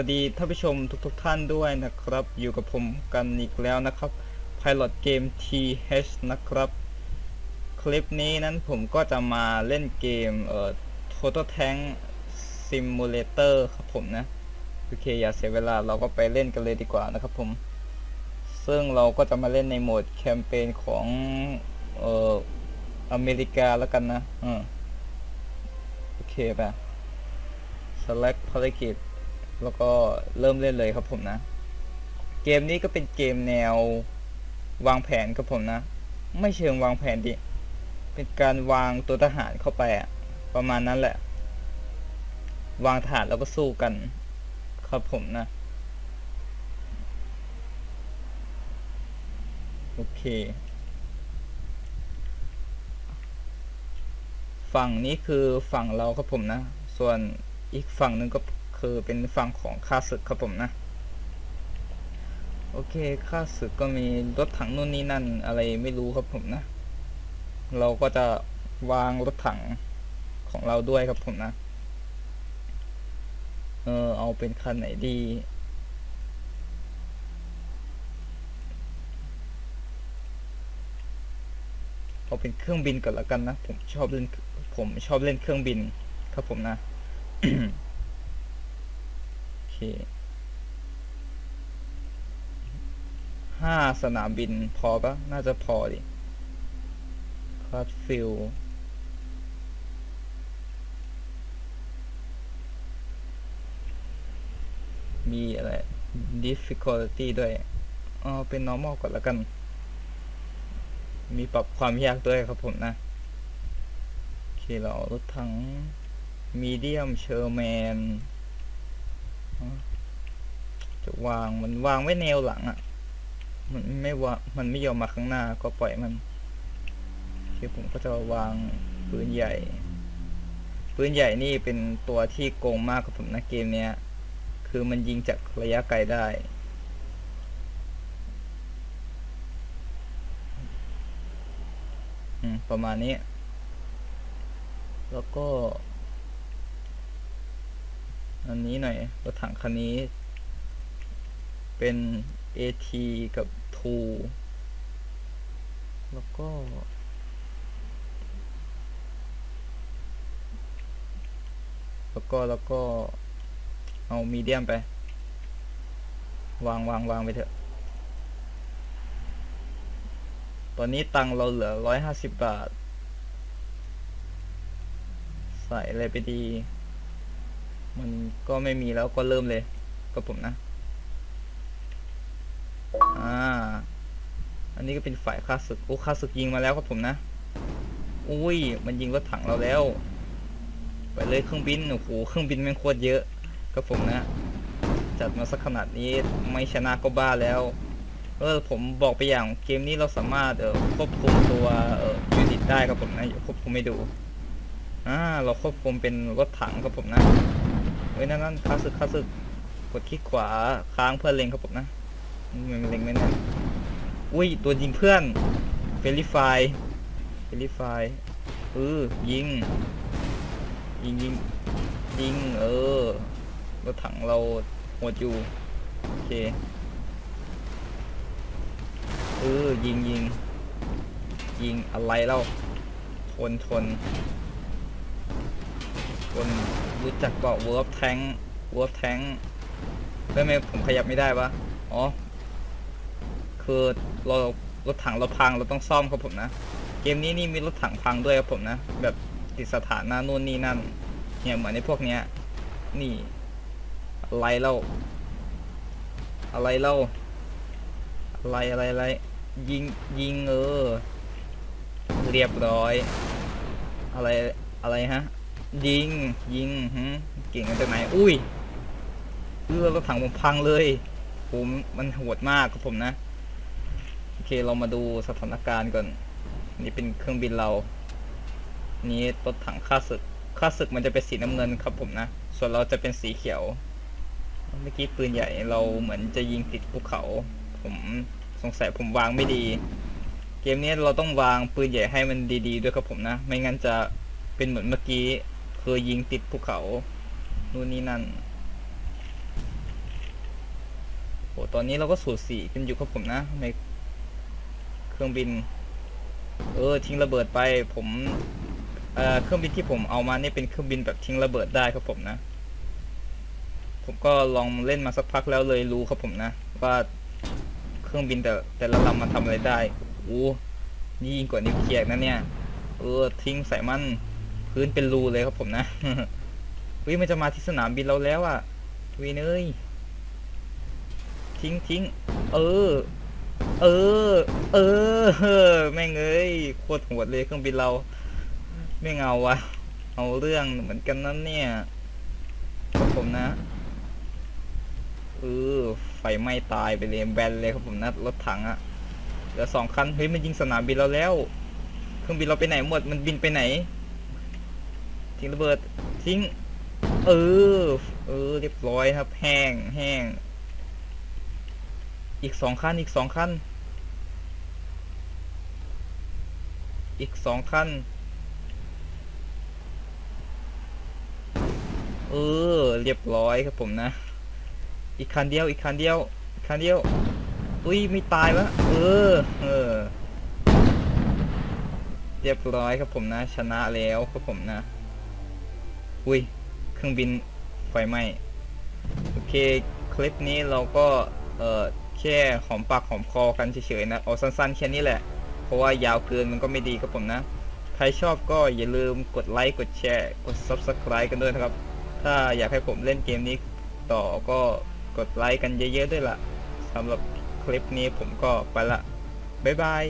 วัสดีท่านผู้ชมทุกๆทท่านด้วยนะครับ อยู่กับผมกันอีกแล้วนะครับ Pilot Game TH นะครับ คลิปนี้นั้นผมก็จะมาเล่นเกมเอ่อ Total Tank Simulator ครับผมนะ โอเคอย่าเสียเวลาเราก็ไปเล่นกันเลยดีกว่านะครับผม ซึ่งเราก็จะมาเล่นในโหมดแคมเปญของเอ่ออเมริกาแล้วกันนะอืมโอเคไป select ภารกิจ แล้วก็เริ่มเล่นเลยครับผมนะ เกมนี้ก็เป็นเกมแนววางแผนครับผมนะ ไม่เชิงวางแผนดิ เป็นการวางตัวทหารเข้าไปอะประมาณนั้นแหละ วางฐานแล้วก็สู้กัน ครับผมนะ โอเค ฝั่งนี้คือฝั่งเราครับผมนะ ส่วนอีกฝั่งหนึ่งก็ คือเป็นฝั่งของข้าศึกครับผมนะ โอเคข้าศึกก็มีรถถังนู่นนี่นั่นอะไรไม่รู้ครับผมนะ เราก็จะวางรถถังของเราด้วยครับผมนะ เออเอาเป็นคันไหนดีเอาเป็นเครื่องบินก่อนละกันนะ ผมชอบเล่นผมชอบเล่นเครื่องบินครับผมนะ เคห้าสนามบินพอปะน่าจะพอดิคาดฟิลมีอะไร difficulty ด้วยเอาเป็น normal ก่อนแล้วกัน มีปรับความยากด้วยครับผมนะ โอเค เราเอารถถัง medium sherman อ๋อ จะวางมันวางไว้แนวหลังอะ่ะ มันไม่วางมันไม่ยอมมาข้างหน้าก็ปล่อยมันโอผมก็จะวางปืนใหญ่ปืนใหญ่นี่เป็นตัวที่โกงมากครับผมนะเกมเนี้ย คือมันยิงจากระยะไกลได้ ประมาณนี้ แล้วก็ อันนี้หน่อยรถถังคันนี้ เป็น AT กับ2แล้วก็ แล้วก็แล้วก็ เอามีเดียมไป วางวางวางไปเถอะ ตอนนี้ตังเราเหลือร้อยห้าสิบบาท ใส่อะไรไปดี มันก็ไม่มีแล้วก็เริ่มเลยกับผมนะ อ่า อันนี้ก็เป็นฝ่ายค่าศึก โอ้ค่าศึกยิงมาแล้วครับผมนะ อุ้ย มันยิงรถถังเราแล้ว ไปเลยเครื่องบิน โอ้โห เครื่องบินแม่งโคตรเยอะครับผมนะ จัดมาสักขนาดนี้ไม่ชนะก็บ้าแล้ว เออผมบอกไปอย่างเกมนี้เราสามารถเออควบคุมตัวเออยูนิตได้ครับผมนะควบคุมให้ดู อ่า เราควบคุมเป็นรถถังครับผมนะ เฮ้ยนั่นนั่นค่าศึกค่าศึกกดคลิกขวาค้างเพื่อเล็งครับผมนะมันเล็งไม่แน่อุ้ยตัวยิงเพื่อนเฟลิฟายเฟลิฟายเออยิง ยิงยิงยิงเออรถถังเราหดอยู่โอเคเออยิงยิงยิงอะไรเล่าทนทน ทนรู้จักเปล่าเวิร์ฟแทงเวิร์ฟแทงเฮ้ยทำไมผมขยับไม่ได้วะอ๋อ คือเรารถถังเราพังเราต้องซ่อมครับผมนะ เกมนี้นี่มีรถถังพังด้วยครับผมนะ แบบติดสถานะนู่นนี่นั่น เนี่ยเหมือนในพวกเนี้ย นี่ อะไรเล่า อะไรเล่า อะไรอะไรอะไร ยิงยิงเออ เรียบร้อย อะไรอะไรฮะ ยิง ยิงหึเก่งกันจากไหนอุ้ยเรือรถถังผมพังเลย ผมมันโหดมากครับผมนะ โอเคเรามาดูสถานการณ์ก่อน นี่เป็นเครื่องบินเรา นี่รถถังค่าศึกค่าศึกมันจะเป็นสีน้ำเงินครับผมนะ ส่วนเราจะเป็นสีเขียว เมื่อกี้ปืนใหญ่เราเหมือนจะยิงติดภูเขา ผมสงสัยผมวางไม่ดี เกมนี้เราต้องวางปืนใหญ่ให้มันดี ๆ ด้วยครับผมนะ ไม่งั้นจะเป็นเหมือนเมื่อกี้ คือยิงติดภูเขา นู่นนี่นั่น โอ้ตอนนี้เราก็สูสีกันอยู่ครับผมนะในเครื่องบิน เออ ทิ้งระเบิดไป ผมเอ่อเครื่องบินที่ผมเอามานี่เป็นเครื่องบินแบบทิ้งระเบิดได้ครับผมนะ ผมก็ลองเล่นมาสักพักแล้วเลยรู้ครับผมนะ ว่าเครื่องบินแต่แต่ละลำมันทำอะไรได้ โอ้ยิ่งกว่านิวเคลียร์นะเนี่ย เออ ทิ้งใส่มัน พื้นเป็นรูเลยครับผมนะวิมันจะมาที่สนามบินเราแล้วอะ่ะวีเนยทิ้งทิ้งเออ เออ เออ แม่งเอ้ยโคตรโหดเลยเครื่องบินเราไม่เอาวะเอาเรื่องเหมือนกันนั่นเนี่ยครับผมนะเออไฟไหม้ตายไปเลยแบนเลยครับผมนะรถถังอะเหลือสองคันเฮ้ยมันยิงสนามบินเราแล้ว เครื่องบินเราไปไหนหมดมันบินไปไหน ทิ้งระเบิดทิ้ง เออ เออ เรียบร้อยครับ แห้งแห้งอีกสองขั้นอีกสองขั้นอีกสองขั้นเออ เรียบร้อยครับผมนะ อีกคันเดียว อีกคันเดียวอีกคันเดียว อุ้ยไม่ตายวะ เออ เออ เรียบร้อยครับผมนะ ชนะแล้วครับผมนะ อุ้ย เครื่องบินไฟไหม้ โอเค คลิปนี้เราก็ เอ่อ แค่หอมปากหอมคอกันเฉยๆนะ เอาสั้นๆ แค่นี้แหละ เพราะว่ายาวเกินมันก็ไม่ดีครับผมนะ ใครชอบก็อย่าลืมกดไลค์ กดแชร์ กด Subscribe กันด้วยนะครับ ถ้าอยากให้ผมเล่นเกมนี้ต่อก็กดไลค์กันเยอะๆด้วยล่ะสำหรับคลิปนี้ผมก็ไปละ บ๊ายบาย